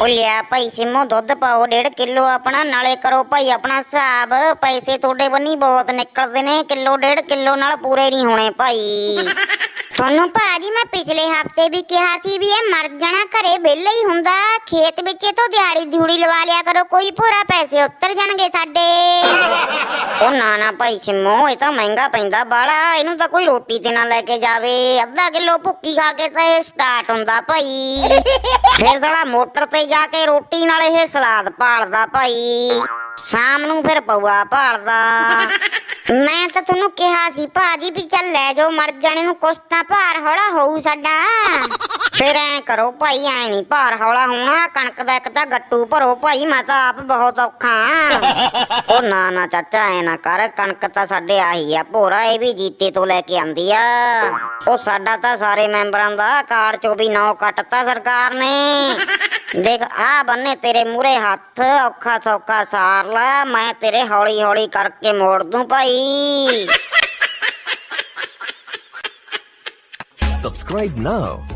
ਉਹ ਲਿਆ ਭਾਈ ਸਿੰਮੋ, ਦੁੱਧ ਪਾਓ 1.5 ਕਿਲੋ ਆਪਣਾ, ਨਾਲੇ ਕਰੋ ਭਾਈ ਆਪਣਾ ਹਿਸਾਬ। ਪੈਸੇ ਤੁਹਾਡੇ ਬੰਨੀ ਬਹੁਤ ਨਿਕਲਦੇ ਨੇ, ਕਿਲੋ 1.5 ਕਿਲੋ ਨਾਲ ਪੂਰੇ ਨਹੀਂ ਹੋਣੇ ਭਾਈ। ਤੁਹਾਨੂੰ ਭਾਜੀ ਮੈਂ ਪਿਛਲੇ ਹਫ਼ਤੇ ਵੀ ਕਿਹਾ ਸੀ ਵੀ ਇਹ ਮਰ ਜਾਣਾ, ਘਰੇ ਵਿਹਲੇ ਹੀ ਹੁੰਦਾ। ਖੇਤ ਵਿੱਚ ਇਹ ਤੋਂ ਦਿਹਾੜੀ ਦਿਹੂੜੀ ਲਵਾ ਲਿਆ ਕਰੋ, ਕੋਈ ਭੋਰਾ ਪੈਸੇ ਉੱਤਰ ਜਾਣਗੇ ਸਾਡੇ। ਉਹ ਨਾ ਨਾ ਭਾਈ ਸਿੰਮੋ ਇਹ ਤਾਂ ਮਹਿੰਗਾ ਪੈਂਦਾ ਬਾੜਾ। ਇਹਨੂੰ ਤਾਂ ਕੋਈ ਰੋਟੀ ਤੇ ਨਾ ਲੈ ਕੇ ਜਾਵੇ। ਅੱਧਾ ਕਿਲੋ ਭੁੱਕੀ ਖਾ ਕੇ ਤਾਂ ਇਹ ਸਟਾਰਟ ਹੁੰਦਾ ਭਾਈ। ਫਿਰ ਸਾਲਾ ਮੋਟਰ ਤੇ ਜਾ ਕੇ ਰੋਟੀ ਨਾਲ ਇਹ ਸਲਾਦ ਪਾਲਦਾ ਭਾਈ। ਸ਼ਾਮ ਨੂੰ ਫਿਰ ਪਊਆ ਪਾਲਦਾ। ਮੈਂ ਤਾਂ ਤੁਹਾਨੂੰ ਕਿਹਾ ਸੀ, ਭਾਜੀ ਵੀ ਚੱਲ ਲੈ ਜਾਓ, ਮਰ ਜਾਣੇ ਨੂੰ ਕੁਛ ਤਾਂ ਭਾਰ ਹੌਲਾ ਹੋਊ ਸਾਡਾ। ਫਿਰ ਐ ਕਰੋ ਭਾਈ ਐ ਨਹੀਂ ਭਾਰ ਹੌਲਾ ਹੋਣਾ ਕਣਕ ਦਾ ਇੱਕ ਤਾਂ ਗੱਟੂ ਭਰੋ ਭਾਈ ਮੈਂ ਤਾਂ ਆਪ ਬਹੁਤ ਔਖਾ ਆਂ। ਉਹ ਨਾ ਨਾ ਚਾਚਾ ਐ ਨਾ ਕਰ ਕਣਕ ਤਾਂ ਸਾਡੇ ਆਹੀ ਆ ਭੋਰਾ ਇਹ ਵੀ ਜੀਤੇ ਤੋਂ ਲੈ ਕੇ ਆਂਦੀ ਆ। ਉਹ ਸਾਡਾ ਤਾਂ ਸਾਰੇ ਮੈਂਬਰਾਂ ਦਾ ਕਾਰਡ ਚੋਂ ਵੀ ਨੌ ਕੱਟਤਾ ਸਰਕਾਰ ਨੇ। ਦੇਖ ਆ ਬੰਨੇ ਤੇਰੇ ਮੂਰੇ ਹੱਥ ਔਖਾ ਸੌਖਾ ਸਾਰ ਲੈ ਮੈਂ ਤੇਰੇ ਹੌਲੀ ਹੌਲੀ ਕਰਕੇ ਮੋੜ ਦੂੰ ਭਾਈ। Subscribe now